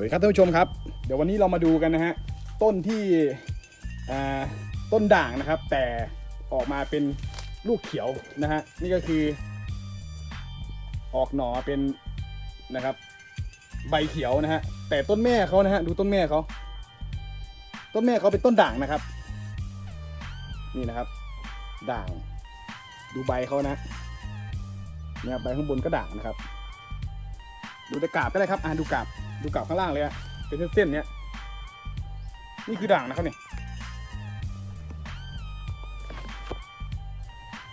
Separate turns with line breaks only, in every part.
วัสดีครับท่านผู้ชมครับ เดี๋ยววันนี้เรามาดูกันนะฮะต้นที่ต้นด่างนะครับ แต่ออกมาเป็นลูกเขียวนะฮะนี่ก็คือ ออกหน่อเป็นนะครับ ใบเขียวนะฮะแต่ต้นแม่เขานะฮะดูต้นแม่เขาต้นแม่เขาเป็นต้นด่างนะครับ นี่นะครับ ด่าง ดูใบเขานะเนี่ยใบข้างบนก็ด่างนะครับ ดูแต่กาบก็ได้ครับอ่าดูกาบ ดูกาบข้างล่างเลยอะเป็นเส้นๆเนี้ยนี่คือด่างนะครับเนี่ย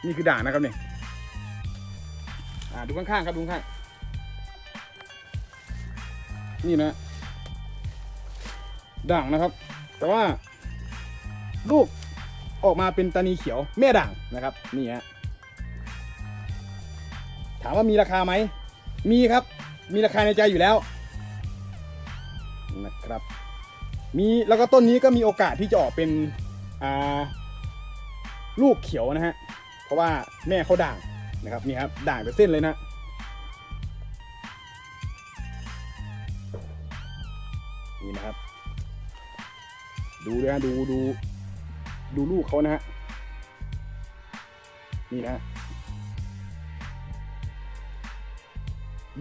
นี่คือด่างนะครับเนี่ยอ่าดูข้างๆครับดูข้างนี่นะ ด่างนะครับ แต่ว่า ลูกออกมาเป็นตานีเขียวแม่ด่างนะครับนี่ฮะถามว่ามีราคาไหมมีครับ มีราคาในใจอยู่แล้ว นะครับ มีแล้วก็ต้นนี้ก็มีโอกาสที่จะออกเป็นอ่าลูกเขียวนะฮะ เพราะว่าแม่เขาด่างนะครับนี่ครับด่างเป็นเส้นเลยนะนี่นะครับ ดูเลยฮะดูดูดูลูกเขานะฮะนี่นะ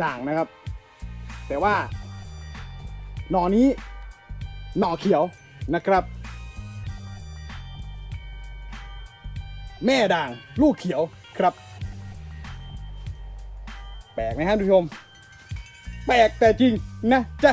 ด่างนะครับ แต่ว่า หน่อนี้หน่อเขียวนะครับ แม่ด่างลูกเขียวครับ แปลกไหมฮะทุกผู้ชม แปลกแต่จริงนะจ๊ะ